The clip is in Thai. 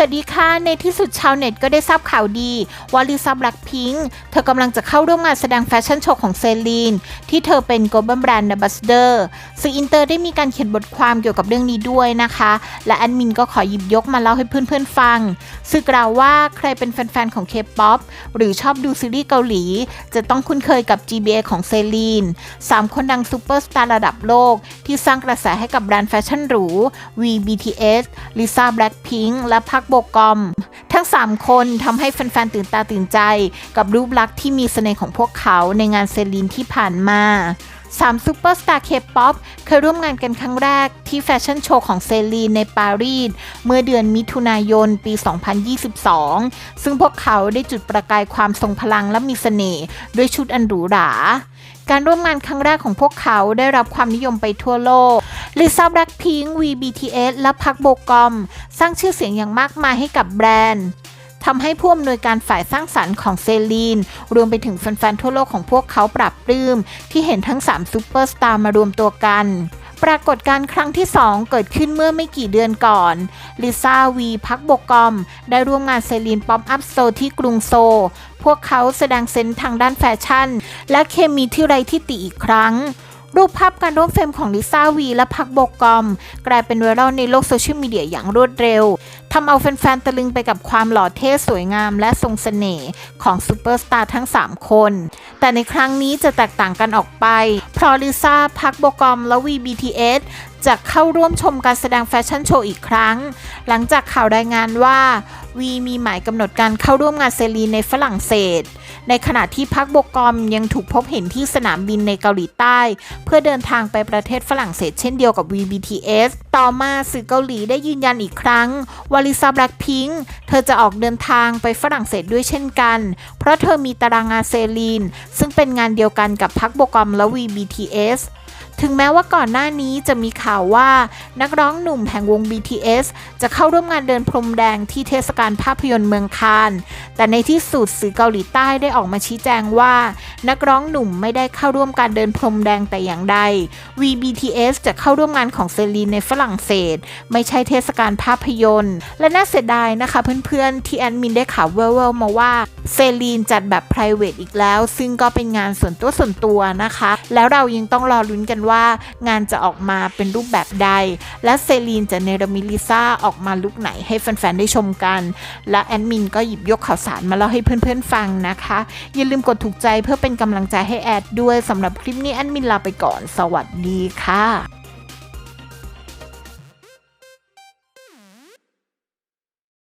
วัสดีค่ะ ในที่สุดชาวเน็ตก็ได้ทราบข่าวดี ว่าลิซ่าแบล็คพิงค์เธอกำลังจะเข้าร่วมงานแสดงแฟชั่นโชว์ของเซรีน ที่เธอเป็น Global Brand Ambassador สื่ออินเตอร์ได้มีการเขียนบทความเกี่ยวกับเรื่องนี้ด้วยนะคะ และแอดมินก็ขอหยิบยกมาเล่าให้เพื่อนๆฟังสื่อกล่าวว่าใครเป็นแฟนๆของ K-POP หรือชอบดูซีรีส์เกาหลี จะต้องคุ้นเคยกับ GBA ของเซรีนสามคนดังซูเปอร์สตาร์ระดับโลกที่สร้างกระแสให้กับแบรนด์แฟชั่นหรู VBTS Lisa Blackpink และพักโบกอม ทั้ง 3 คนทำให้แฟนๆตื่นตาตื่นใจ กับรูปลักษณ์ที่มีเสน่ห์ของพวกเขาในงานเซรีนที่ผ่านมา 3ซูเปอร์สตาร์เคป๊อปเคยร่วมงานกันครั้งแรกที่แฟชั่นโชว์ของเซรีนในปารีสเมื่อเดือนมิถุนายนปี 2022 ซึ่งพวกเขาได้จุดประกายความทรงพลังและมีเสน่ห์ด้วยชุดอันหรูหราการร่วมงานครั้งแรกของพวกเขาได้รับความนิยมไปทั่วโลกลิซ่าแบล็คพิงค์ VBTS และพักโบกอม สร้างชื่อเสียงอย่างมากมายให้กับแบรนด์ ทำให้ผู้อำนวยการฝ่ายสร้างสรรค์ของเซรีน รวมไปถึงแฟนๆทั่วโลกของพวกเขาปรับปลื้ม ที่เห็นทั้ง 3 ซูเปอร์สตาร์มารวมตัวกันปรากฏการครั้งที่ 2 เกิดขึ้นเมื่อไม่กี่เดือนก่อน ลิซ่าวีพักโบกกอม ได้ร่วมงานเซรีนป๊อปอัพโซที่กรุงโซลพวกเขาแสดงเซนส์ทางด้านแฟชั่น และเคมีที่ไร้ที่ติอีกครั้ง รูปภาพการร่วมเฟรมของลิซ่าวีและพักโบกอม กลายเป็นไวรัลในโลกโซเชียลมีเดียอย่างรวดเร็ว ทำเอาแฟนๆตะลึงไปกับความหล่อเท่สวยงามและทรงเสน่ห์ของซูเปอร์สตาร์ทั้ง 3 คน แต่ในครั้งนี้จะแตกต่างกันออกไป เพราะลิซ่าพักโบกอมและ VBTS จะเข้าร่วมชมการแสดงแฟชั่นโชว์อีกครั้ง หลังจากข่าวรายงานว่าวีมีหมายกำหนดการเข้าร่วมงานเซรีในฝรั่งเศส ในขณะที่พักโบกอมยังถูกพบเห็นที่สนามบินในเกาหลีใต้ เพื่อเดินทางไปประเทศฝรั่งเศสเช่นเดียวกับ VBTS ต่อมาสื่อเกาหลีได้ยืนยันอีกครั้งว่าลิซ่าแบล็คพิงค์เธอจะออกเดินทางไปฝรั่งเศสด้วยเช่นกัน เพราะเธอมีตารางงานเซลีน ซึ่งเป็นงานเดียวกันกับพักโบกอมและ VBTS ถึงแม้ว่าก่อนหน้านี้จะมีข่าวว่านักร้องหนุ่มแห่งวง BTS จะเข้าร่วมงานเดินพรมแดงที่เทศกาลภาพยนตร์เมืองคานแต่ในที่สุดสื่อเกาหลีใต้ได้ออกมาชี้แจงว่า นักร้องหนุ่มไม่ได้เข้าร่วมการเดินพรมแดงแต่อย่างใด VBTS จะเข้าร่วมงานของเซรีนในฝรั่งเศส ไม่ใช่เทศกาลภาพยนตร์ และน่าเสียดายนะคะเพื่อนๆที่แอดมินได้ข่าวเวลๆมาว่าเซรีนจัดแบบ p r i v a t อีกแล้ว ซึ่งก็เป็นงานส่วนตัวส่วนตัวนะคะ แล้วเรายังต้องรอลุ้นกันว่างานจะออกมาเป็นรูปแบบใด และเซรีนจะเนรมิลิซ่าออกมาลุกไหนให้แฟนๆ ได้ชมกัน และแอดมินก็หยิบยกข่าวสารมาเล่าให้เพื่อนๆ ฟังนะคะ อย่าลืมกดถูกใจเพื่อเป็นกำลังใจให้แอดด้วยสำหรับคลิปนี้แอดมินลาไปก่อน สวัสดีค่ะ